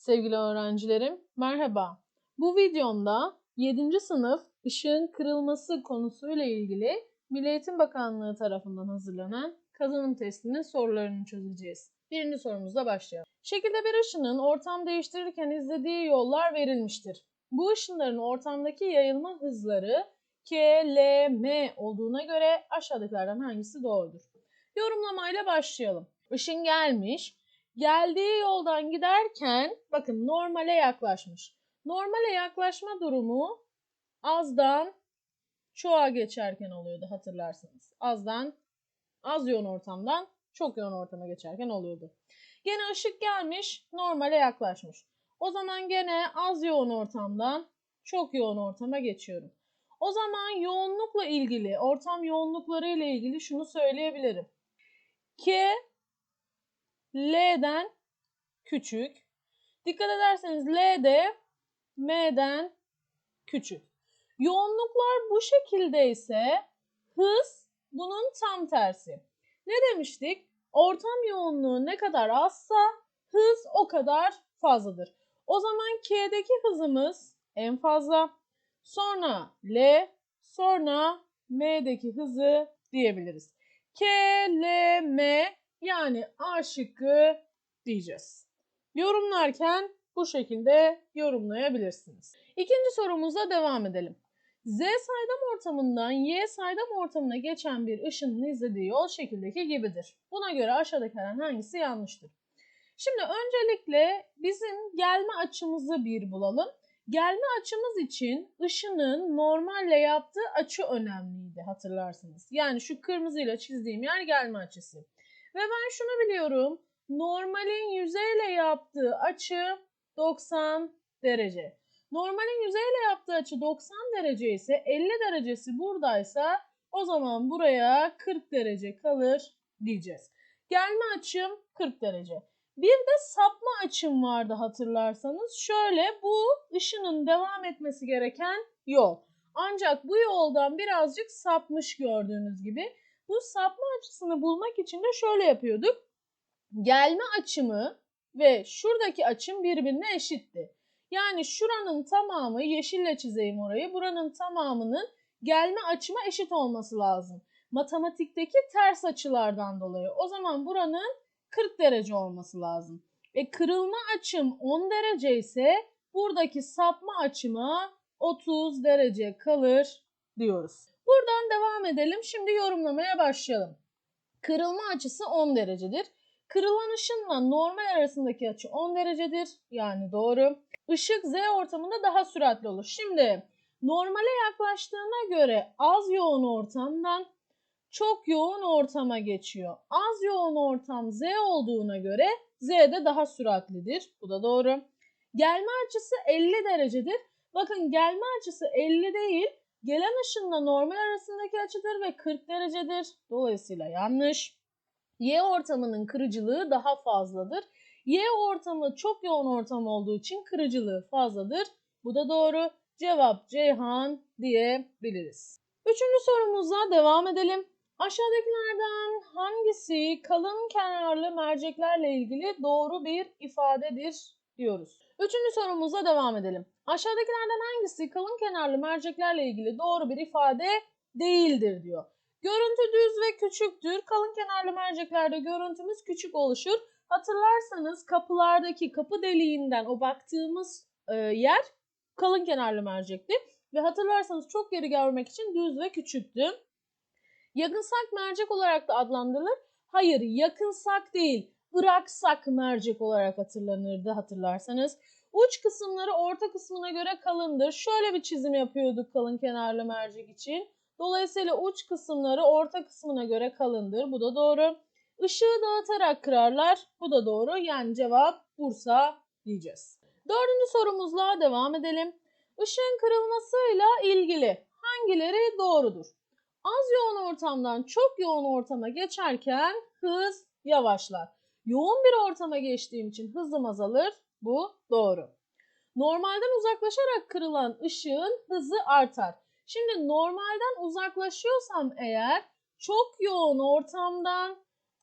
Sevgili öğrencilerim, merhaba. Bu videomda 7. sınıf ışığın kırılması konusuyla ilgili Milli Eğitim Bakanlığı tarafından hazırlanan kazanım testinin sorularını çözeceğiz. Birinci sorumuzla başlayalım. Şekilde bir ışının ortam değiştirirken izlediği yollar verilmiştir. Bu ışınların ortamdaki yayılma hızları K, L, M olduğuna göre aşağıdakilerden hangisi doğrudur? Yorumlamayla başlayalım. Işın gelmiş, geldiği yoldan giderken bakın normale yaklaşmış. Normale yaklaşma durumu azdan çoğa geçerken oluyordu hatırlarsanız. Azdan az yoğun ortamdan çok yoğun ortama geçerken oluyordu. Gene ışık gelmiş, normale yaklaşmış. O zaman gene az yoğun ortamdan çok yoğun ortama geçiyorum. O zaman yoğunlukla ilgili, ortam yoğunlukları ile ilgili şunu söyleyebilirim. K L'den küçük. Dikkat ederseniz L de M'den küçük. Yoğunluklar bu şekilde ise hız bunun tam tersi. Ne demiştik? Ortam yoğunluğu ne kadar azsa hız o kadar fazladır. O zaman K'deki hızımız en fazla. Sonra L, sonra M'deki hızı diyebiliriz. K, L, M yani A şıkkı diyeceğiz. Yorumlarken bu şekilde yorumlayabilirsiniz. İkinci sorumuza devam edelim. Z saydam ortamından Y saydam ortamına geçen bir ışının izlediği yol şekildeki gibidir. Buna göre aşağıdakilerden hangisi yanlıştır? Şimdi öncelikle bizim gelme açımızı bir bulalım. Gelme açımız için ışının normalle yaptığı açı önemliydi hatırlarsınız. Yani şu kırmızıyla çizdiğim yer gelme açısı. Ve ben şunu biliyorum. Normalin yüzeyle yaptığı açı 90 derece. Normalin yüzeyle yaptığı açı 90 derece ise 50 derecesi buradaysa o zaman buraya 40 derece kalır diyeceğiz. Gelme açım 40 derece. Bir de sapma açım vardı hatırlarsanız. Şöyle bu ışının devam etmesi gereken yol. Ancak bu yoldan birazcık sapmış gördüğünüz gibi. Bu sapma açısını bulmak için de şöyle yapıyorduk. Gelme açımı ve şuradaki açım birbirine eşitti. Yani şuranın tamamı yeşille çizeyim orayı. Buranın tamamının gelme açıma eşit olması lazım. Matematikteki ters açılardan dolayı. O zaman buranın 40 derece olması lazım. E kırılma açım 10 derece ise buradaki sapma açıma 30 derece kalır diyoruz. Buradan devam edelim. Şimdi yorumlamaya başlayalım. Kırılma açısı 10 derecedir. Kırılan ışınla normal arasındaki açı 10 derecedir. Yani doğru. Işık Z ortamında daha süratli olur. Şimdi normale yaklaştığına göre az yoğun ortamdan çok yoğun ortama geçiyor. Az yoğun ortam Z olduğuna göre Z de daha süratlidir. Bu da doğru. Gelme açısı 50 derecedir. Bakın gelme açısı 50 değil. Gelen ışınla normal arasındaki açıdır ve 40 derecedir. Dolayısıyla yanlış. Y ortamının kırıcılığı daha fazladır. Y ortamı çok yoğun ortam olduğu için kırıcılığı fazladır. Bu da doğru. Cevap Ceyhan diyebiliriz. Üçüncü sorumuza devam edelim. Aşağıdakilerden hangisi kalın kenarlı merceklerle ilgili doğru bir ifadedir diyoruz. Üçüncü sorumuza devam edelim. Aşağıdakilerden hangisi kalın kenarlı merceklerle ilgili doğru bir ifade değildir diyor. Görüntü düz ve küçüktür. Kalın kenarlı merceklerde görüntümüz küçük oluşur. Hatırlarsanız kapılardaki kapı deliğinden o baktığımız e, yer kalın kenarlı mercekti. Ve hatırlarsanız çok geri görmek için düz ve küçüktü. Yakınsak mercek olarak da adlandırılır. Hayır yakınsak değil ıraksak mercek olarak hatırlanırdı hatırlarsanız. Uç kısımları orta kısmına göre kalındır. Şöyle bir çizim yapıyorduk kalın kenarlı mercek için. Dolayısıyla uç kısımları orta kısmına göre kalındır. Bu da doğru. Işığı dağıtarak kırarlar. Bu da doğru. Yani cevap Bursa diyeceğiz. Dördüncü sorumuzla devam edelim. Işığın kırılmasıyla ilgili hangileri doğrudur? Az yoğun ortamdan çok yoğun ortama geçerken hız yavaşlar. Yoğun bir ortama geçtiğim için hızım azalır. Bu doğru. Normalden uzaklaşarak kırılan ışığın hızı artar. Şimdi normalden uzaklaşıyorsam eğer çok yoğun ortamdan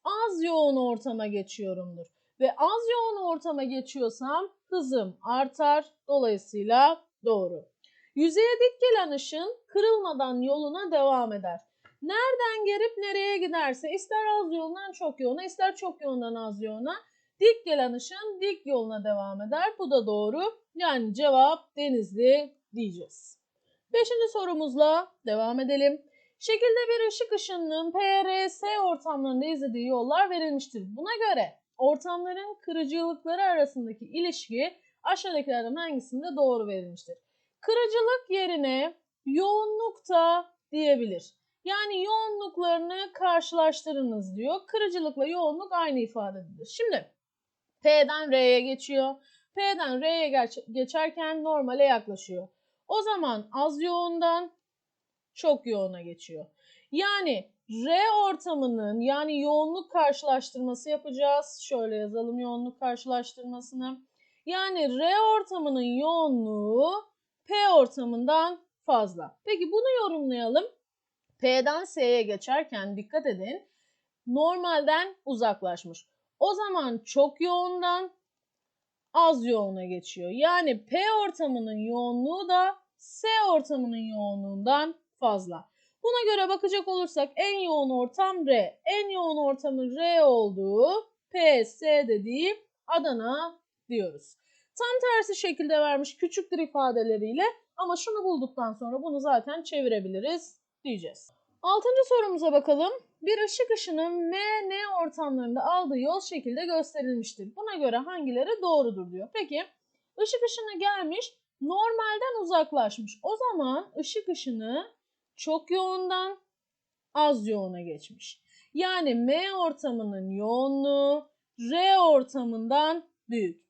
az yoğun ortama geçiyorumdur. ve az yoğun ortama geçiyorsam hızım artar. Dolayısıyla doğru. Yüzeye dik gelen ışın kırılmadan yoluna devam eder. Nereden gelip nereye giderse ister az yoğundan çok yoğuna ister çok yoğundan az yoğuna dik gelen ışın dik yoluna devam eder. Bu da doğru. Yani cevap denizli diyeceğiz. Beşinci sorumuzla devam edelim. Şekilde bir ışık ışınının PRS ortamlarında izlediği yollar verilmiştir. Buna göre ortamların kırıcılıkları arasındaki ilişki aşağıdakilerden hangisinde doğru verilmiştir? Kırıcılık yerine yoğunlukta diyebilir. Yani yoğunluklarını karşılaştırınız diyor. Kırıcılıkla yoğunluk aynı ifade edilir. Şimdi P'den R'ye geçiyor. P'den R'ye geç- geçerken normale yaklaşıyor. O zaman az yoğundan çok yoğuna geçiyor. Yani R ortamının yani yoğunluk karşılaştırması yapacağız. Şöyle yazalım yoğunluk karşılaştırmasını. Yani R ortamının yoğunluğu P ortamından fazla. Peki bunu yorumlayalım. P'den S'ye geçerken dikkat edin. Normalden uzaklaşmış. O zaman çok yoğundan az yoğuna geçiyor. Yani P ortamının yoğunluğu da S ortamının yoğunluğundan fazla. Buna göre bakacak olursak en yoğun ortam R. En yoğun ortamın R olduğu P, S dediği Adana diyoruz. Tam tersi şekilde vermiş küçüktür ifadeleriyle ama şunu bulduktan sonra bunu zaten çevirebiliriz diyeceğiz. Altıncı sorumuza bakalım. Bir ışık ışının M, N ortamlarında aldığı yol şekilde gösterilmiştir. Buna göre hangileri doğrudur diyor. Peki ışık ışını gelmiş normalden uzaklaşmış. O zaman ışık ışını çok yoğundan az yoğuna geçmiş. Yani M ortamının yoğunluğu R ortamından büyük.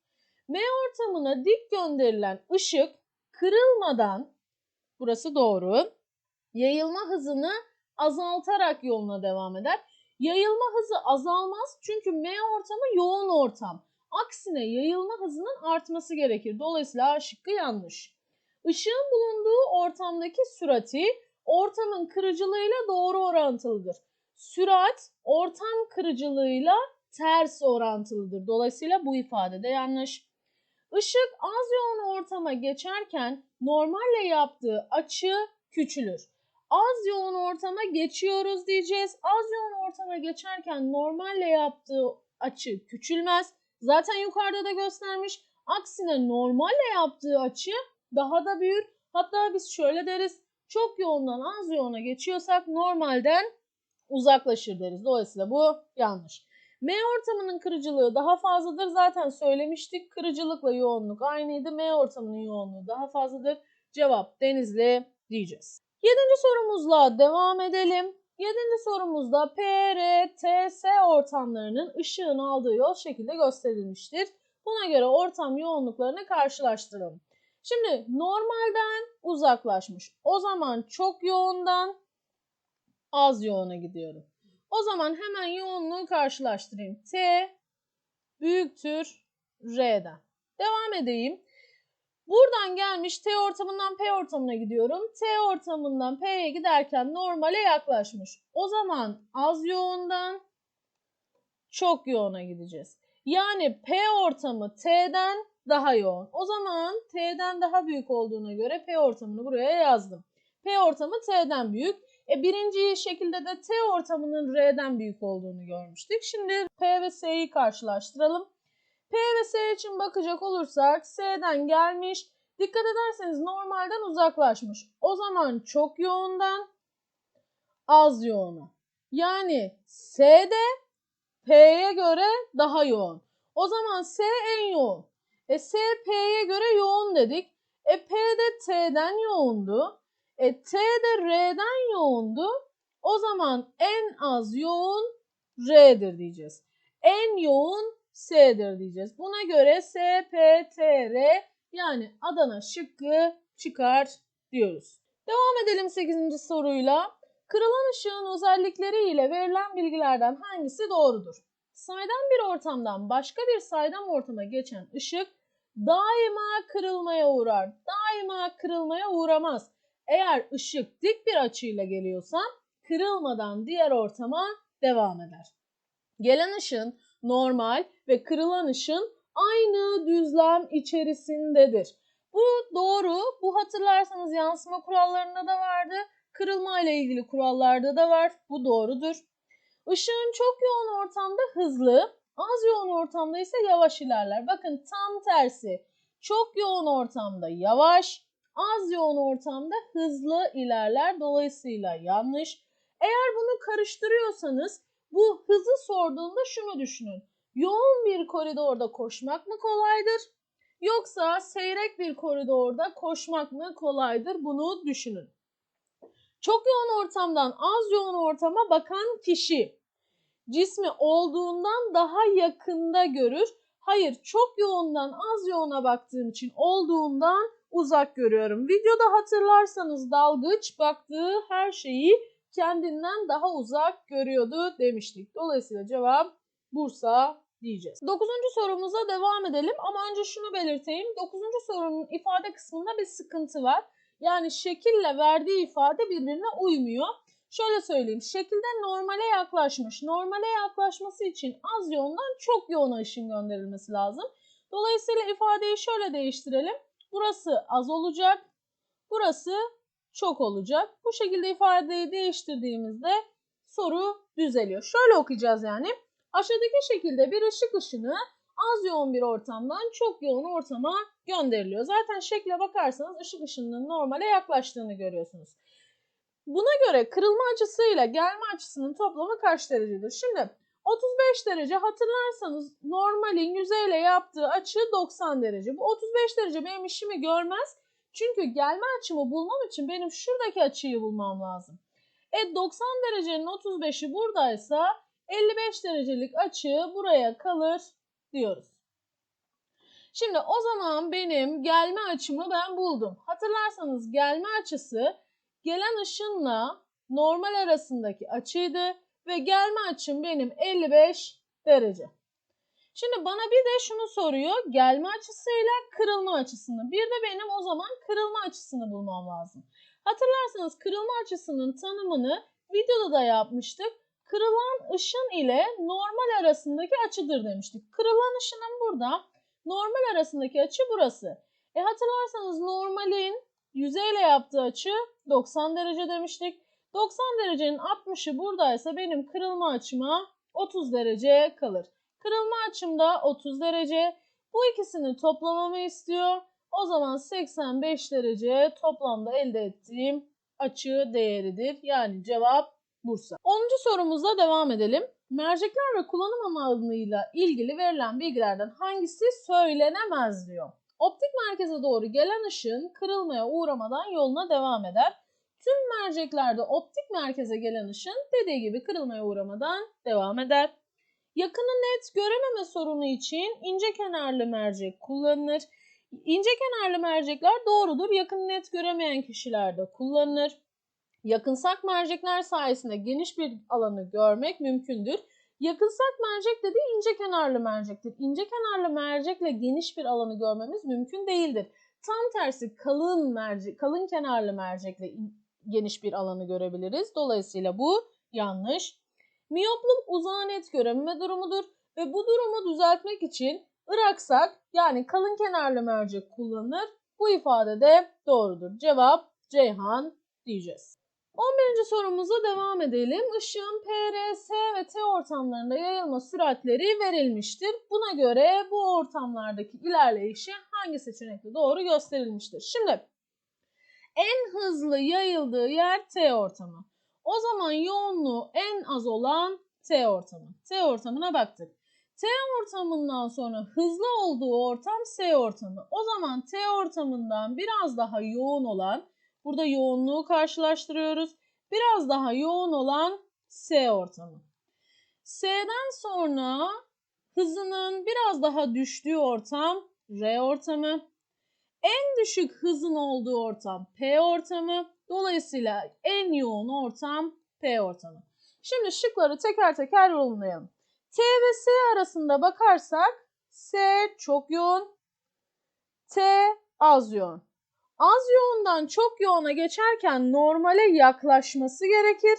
M ortamına dik gönderilen ışık kırılmadan burası doğru. Yayılma hızını azaltarak yoluna devam eder. Yayılma hızı azalmaz çünkü M ortamı yoğun ortam. Aksine yayılma hızının artması gerekir. Dolayısıyla A şıkkı yanlış. Işığın bulunduğu ortamdaki sürati ortamın kırıcılığıyla doğru orantılıdır. Sürat ortam kırıcılığıyla ters orantılıdır. Dolayısıyla bu ifade de yanlış. Işık az yoğun ortama geçerken normalle yaptığı açı küçülür. Az yoğun ortama geçiyoruz diyeceğiz. Az yoğun ortama geçerken normalle yaptığı açı küçülmez. Zaten yukarıda da göstermiş. Aksine normalle yaptığı açı daha da büyür. Hatta biz şöyle deriz. Çok yoğundan az yoğuna geçiyorsak normalden uzaklaşır deriz. Dolayısıyla bu yanlış. M ortamının kırıcılığı daha fazladır. Zaten söylemiştik. Kırıcılıkla yoğunluk aynıydı. M ortamının yoğunluğu daha fazladır. Cevap Denizli diyeceğiz. Yedinci sorumuzla devam edelim. Yedinci sorumuzda P, R, T, S ortamlarının ışığın aldığı yol şekilde gösterilmiştir. Buna göre ortam yoğunluklarını karşılaştıralım. Şimdi normalden uzaklaşmış. O zaman çok yoğundan az yoğuna gidiyorum. O zaman hemen yoğunluğu karşılaştırayım. T büyüktür R'den. Devam edeyim. Buradan gelmiş T ortamından P ortamına gidiyorum. T ortamından P'ye giderken normale yaklaşmış. O zaman az yoğundan çok yoğuna gideceğiz. Yani P ortamı T'den daha yoğun. O zaman T'den daha büyük olduğuna göre P ortamını buraya yazdım. P ortamı T'den büyük. E birinci şekilde de T ortamının R'den büyük olduğunu görmüştük. Şimdi P ve S'yi karşılaştıralım. P ve S için bakacak olursak S'den gelmiş. Dikkat ederseniz normalden uzaklaşmış. O zaman çok yoğundan az yoğuna. Yani S de P'ye göre daha yoğun. O zaman S en yoğun. E S P'ye göre yoğun dedik. E P de T'den yoğundu. E T de R'den yoğundu. O zaman en az yoğun R'dir diyeceğiz. En yoğun S'dir diyeceğiz. Buna göre S, P, T, R yani Adana şıkkı çıkar diyoruz. Devam edelim 8. soruyla. Kırılan ışığın özellikleri ile verilen bilgilerden hangisi doğrudur? Saydam bir ortamdan başka bir saydam ortama geçen ışık daima kırılmaya uğrar. Daima kırılmaya uğramaz. Eğer ışık dik bir açıyla geliyorsa kırılmadan diğer ortama devam eder. Gelen ışığın normal ve kırılan ışın aynı düzlem içerisindedir. Bu doğru. Bu hatırlarsanız yansıma kurallarında da vardı. Kırılma ile ilgili kurallarda da var. Bu doğrudur. Işığın çok yoğun ortamda hızlı, az yoğun ortamda ise yavaş ilerler. Bakın tam tersi. Çok yoğun ortamda yavaş, az yoğun ortamda hızlı ilerler. Dolayısıyla yanlış. Eğer bunu karıştırıyorsanız bu hızı sorduğunda şunu düşünün. Yoğun bir koridorda koşmak mı kolaydır? Yoksa seyrek bir koridorda koşmak mı kolaydır? Bunu düşünün. Çok yoğun ortamdan az yoğun ortama bakan kişi cismi olduğundan daha yakında görür. Hayır, çok yoğundan az yoğuna baktığım için olduğundan uzak görüyorum. Videoda hatırlarsanız dalgıç baktığı her şeyi kendinden daha uzak görüyordu demiştik. Dolayısıyla cevap Bursa diyeceğiz. Dokuzuncu sorumuza devam edelim ama önce şunu belirteyim. Dokuzuncu sorunun ifade kısmında bir sıkıntı var. Yani şekille verdiği ifade birbirine uymuyor. Şöyle söyleyeyim. Şekilde normale yaklaşmış. Normale yaklaşması için az yoğundan çok yoğun ışın gönderilmesi lazım. Dolayısıyla ifadeyi şöyle değiştirelim. Burası az olacak. Burası çok olacak. Bu şekilde ifadeyi değiştirdiğimizde soru düzeliyor. Şöyle okuyacağız yani. Aşağıdaki şekilde bir ışık ışını az yoğun bir ortamdan çok yoğun ortama gönderiliyor. Zaten şekle bakarsanız ışık ışınının normale yaklaştığını görüyorsunuz. Buna göre kırılma açısıyla gelme açısının toplamı kaç derecedir? Şimdi 35 derece hatırlarsanız normalin yüzeyle yaptığı açı 90 derece. Bu 35 derece benim işimi görmez. Çünkü gelme açımı bulmam için benim şuradaki açıyı bulmam lazım. E 90 derecenin 35'i buradaysa 55 derecelik açı buraya kalır diyoruz. Şimdi o zaman benim gelme açımı ben buldum. Hatırlarsanız gelme açısı gelen ışınla normal arasındaki açıydı ve gelme açım benim 55 derece. Şimdi bana bir de şunu soruyor. Gelme açısıyla kırılma açısını. Bir de benim o zaman kırılma açısını bulmam lazım. Hatırlarsanız kırılma açısının tanımını videoda da yapmıştık. Kırılan ışın ile normal arasındaki açıdır demiştik. Kırılan ışının burada, normal arasındaki açı burası. E hatırlarsanız normalin yüzeyle yaptığı açı 90 derece demiştik. 90 derecenin 60'ı buradaysa benim kırılma açıma 30 derece kalır. Kırılma açımda 30 derece. Bu ikisini toplamamı istiyor. O zaman 85 derece toplamda elde ettiğim açı değeridir. Yani cevap Bursa. 10. sorumuzla devam edelim. Mercekler ve kullanım alanıyla ilgili verilen bilgilerden hangisi söylenemez diyor. Optik merkeze doğru gelen ışın kırılmaya uğramadan yoluna devam eder. Tüm merceklerde optik merkeze gelen ışın dediği gibi kırılmaya uğramadan devam eder. Yakını net görememe sorunu için ince kenarlı mercek kullanılır. İnce kenarlı mercekler doğrudur. Yakını net göremeyen kişilerde kullanılır. Yakınsak mercekler sayesinde geniş bir alanı görmek mümkündür. Yakınsak mercek dediği ince kenarlı mercektir. İnce kenarlı mercekle geniş bir alanı görmemiz mümkün değildir. Tam tersi kalın mercek, kalın kenarlı mercekle geniş bir alanı görebiliriz. Dolayısıyla bu yanlış. Miyopluk uzağı net görememe durumudur ve bu durumu düzeltmek için ıraksak yani kalın kenarlı mercek kullanılır. Bu ifade de doğrudur. Cevap Ceyhan diyeceğiz. 11. sorumuza devam edelim. Işığın P, R, S ve T ortamlarında yayılma süratleri verilmiştir. Buna göre bu ortamlardaki ilerleyişi hangi seçenekle doğru gösterilmiştir? Şimdi en hızlı yayıldığı yer T ortamı. O zaman yoğunluğu en az olan T ortamı. T ortamına baktık. T ortamından sonra hızlı olduğu ortam S ortamı. O zaman T ortamından biraz daha yoğun olan Burada yoğunluğu karşılaştırıyoruz. Biraz daha yoğun olan S ortamı. S'den sonra hızının biraz daha düştüğü ortam R ortamı. En düşük hızın olduğu ortam P ortamı. Dolayısıyla en yoğun ortam P ortamı. Şimdi şıkları teker teker yorumlayalım. T ve S arasında bakarsak S çok yoğun, T az yoğun. Az yoğundan çok yoğuna geçerken normale yaklaşması gerekir.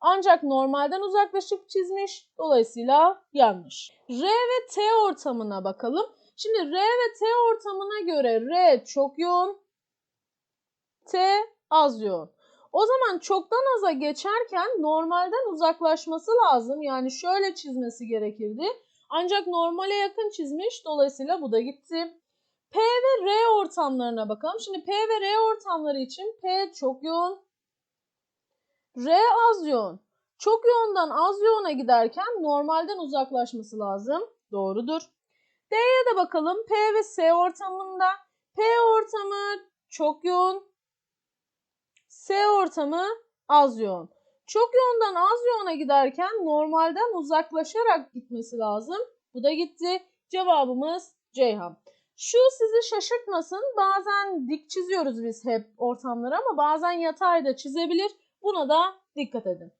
Ancak normalden uzaklaşıp çizmiş. Dolayısıyla yanlış. R ve T ortamına bakalım. Şimdi R ve T ortamına göre R çok yoğun, T az yoğun. O zaman çoktan aza geçerken normalden uzaklaşması lazım. Yani şöyle çizmesi gerekirdi. Ancak normale yakın çizmiş. Dolayısıyla bu da gitti. P ve R ortamlarına bakalım. Şimdi P ve R ortamları için P çok yoğun. R az yoğun. Çok yoğundan az yoğuna giderken normalden uzaklaşması lazım. Doğrudur. D'ye de bakalım. P ve S ortamında. P ortamı çok yoğun. S ortamı az yoğun. Çok yoğundan az yoğuna giderken normalden uzaklaşarak gitmesi lazım. Bu da gitti. Cevabımız Ceyhan. Şu sizi şaşırtmasın. Bazen dik çiziyoruz biz hep ortamları ama bazen yatay da çizebilir. Buna da dikkat edin.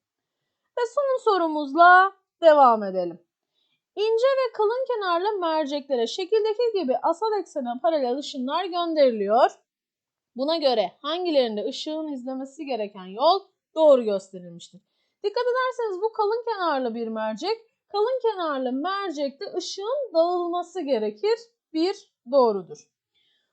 Ve son sorumuzla devam edelim. İnce ve kalın kenarlı merceklere şekildeki gibi asal eksene paralel ışınlar gönderiliyor. Buna göre hangilerinde ışığın izlemesi gereken yol doğru gösterilmiştir. Dikkat ederseniz bu kalın kenarlı bir mercek. Kalın kenarlı mercekte ışığın dağılması gerekir. Bir doğrudur.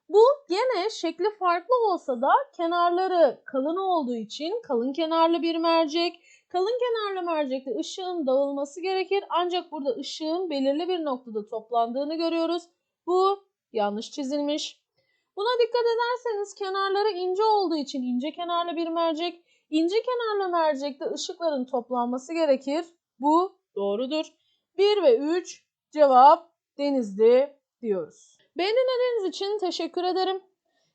Bu gene şekli farklı olsa da kenarları kalın olduğu için kalın kenarlı bir mercek. Kalın kenarlı mercekte ışığın dağılması gerekir. Ancak burada ışığın belirli bir noktada toplandığını görüyoruz. Bu yanlış çizilmiş. Buna dikkat ederseniz kenarları ince olduğu için ince kenarlı bir mercek. İnce kenarlı mercekte ışıkların toplanması gerekir. Bu doğrudur. 1 ve 3 cevap Denizli diyoruz. Beni dinlediğiniz için teşekkür ederim.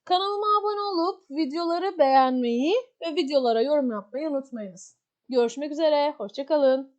Kanalıma abone olup videoları beğenmeyi ve videolara yorum yapmayı unutmayınız. Görüşmek üzere, hoşçakalın.